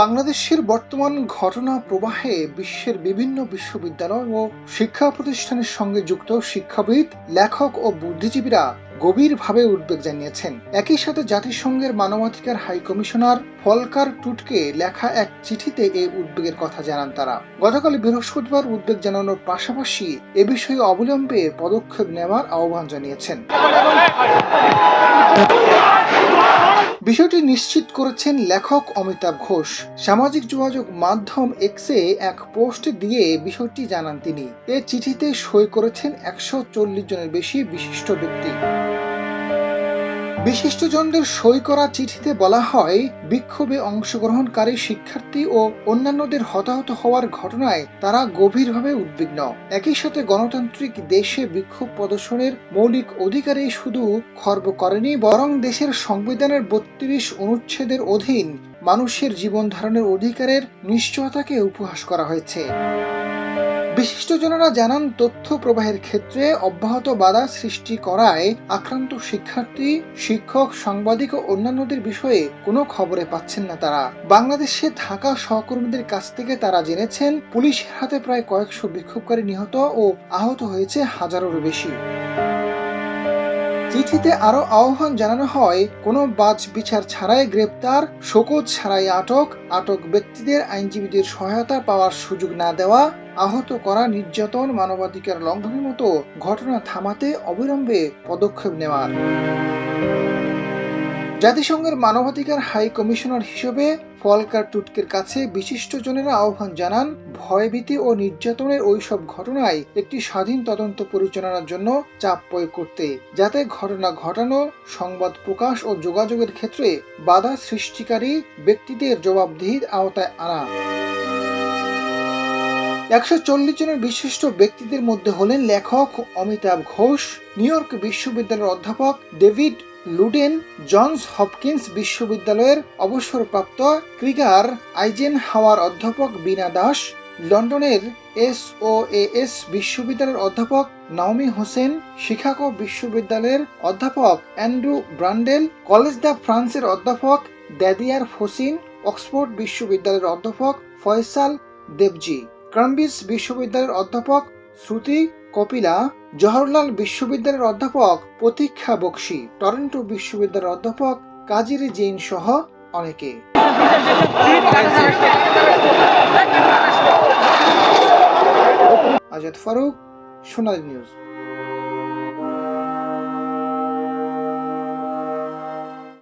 বাংলাদেশের বর্তমান ঘটনা প্রবাহে বিশ্বের বিভিন্ন বিশ্ববিদ্যালয় ও শিক্ষা প্রতিষ্ঠানের সঙ্গে যুক্ত শিক্ষাবিদ, লেখক ও বুদ্ধিজীবীরা গভীরভাবে উদ্বেগ জানিয়েছেন। একই সাথে জাতিসংঘের মানবাধিকার হাই কমিশনার ফলকার টুটকে লেখা এক চিঠিতে এই উদ্বেগের কথা জানান তারা। গতকাল বৃহস্পতিবার উদ্বেগ জানানোর পাশাপাশি এ বিষয়ে অবিলম্বে পদক্ষেপ নেওয়ার আহ্বান জানিয়েছেন। বিষয়টি নিশ্চিত করেছেন লেখক অমিতাভ ঘোষ। সামাজিক যোগাযোগ মাধ্যম এক্সে এক পোস্ট দিয়ে বিষয়টি জানান তিনি। এ চিঠিতে সই করেছেন একশো চল্লিশ জনের বেশি বিশিষ্ট ব্যক্তি। বিশিষ্টজনদের সই করা চিঠিতে বলা হয়, বিক্ষোভে অংশগ্রহণকারী শিক্ষার্থী ও অন্যান্যদের হতাহত হওয়ার ঘটনায় তারা গভীরভাবে উদ্বিগ্ন। একই সাথে গণতান্ত্রিক দেশে বিক্ষোভ প্রদর্শনের মৌলিক অধিকারে শুধু খর্ব করেনি, বরং দেশের সংবিধানের বত্রিশ অনুচ্ছেদের অধীন মানুষের জীবন ধারণের অধিকারের নিশ্চয়তাকে উপহাস করা হয়েছে। বিশিষ্টজনেরা জানান, তথ্য প্রবাহের ক্ষেত্রে অব্যাহত বাধা সৃষ্টি করায় আক্রান্ত শিক্ষার্থী, শিক্ষক, সাংবাদিক ও অন্যান্যদের বিষয়ে কোনো খবরে পাচ্ছেন না তারা। বাংলাদেশে থাকা সহকর্মীদের কাছ থেকে তারা জেনেছেন, পুলিশের হাতে প্রায় কয়েকশো বিক্ষোভকারী নিহত ও আহত হয়েছে হাজারেরও বেশি। চিঠিতে আরও আহ্বান জানানো হয়, কোনো বাজ বিচার ছাড়াই গ্রেপ্তার, শোকজ ছাড়াই আটক আটক ব্যক্তিদের আইনজীবীদের সহায়তা পাওয়ার সুযোগ না দেওয়া, আহত করা নির্যাতন মানবাধিকার লঙ্ঘনের মতো ঘটনা থামাতে অবিলম্বে পদক্ষেপ নেওয়ার জাতিসংঘের মানবাধিকার হাই কমিশনার হিসেবে ফলকার টুটকের কাছে বিশিষ্টজনেরা আহ্বান জানান, ভয়ভীতি ও নির্যাতনের ওইসব ঘটনায় একটি স্বাধীন তদন্ত পরিচালনার জন্য চাপ প্রয়োগ করতে, যাতে ঘটনা ঘটানো সংবাদ প্রকাশ ও যোগাযোগের ক্ষেত্রে বাধা সৃষ্টিকারী ব্যক্তিদের জবাবদিহির আওতায় আনা। একশো চল্লিশ জনের বিশিষ্ট ব্যক্তিদের মধ্যে হলেন লেখক অমিতাভ ঘোষ, নিউ ইয়র্ক বিশ্ববিদ্যালয়ের অধ্যাপক ডেভিড লুডেন জনস হপকিন্স বিশ্ববিদ্যালয়ের অবসরপ্রাপ্ত ক্রিগার আইজেন হাওয়ার অধ্যাপক বিনা দাস, লন্ডনের এস ও এস বিশ্ববিদ্যালয়ের অধ্যাপক নাওমি হোসেন, শিকাগো বিশ্ববিদ্যালয়ের অধ্যাপক অ্যান্ড্রু ব্রান্ডেল, কলেজ দ্য ফ্রান্সের অধ্যাপক দ্যাদিয়ার ফোসিন, অক্সফোর্ড বিশ্ববিদ্যালয়ের অধ্যাপক ফয়সাল দেবজি ক্রাম্বিস বিশ্ববিদ্যালয়ের অধ্যাপক শ্রুতি, কপিলা, জওহরলাল বিশ্ববিদ্যালয়ের অধ্যাপক, প্রতীক্ষা বক্সি, টরন্টো বিশ্ববিদ্যালয়ের অধ্যাপক, কাজির জৈন সহ অনেকে। আজাদ ফারুক, সোনালী নিউজ।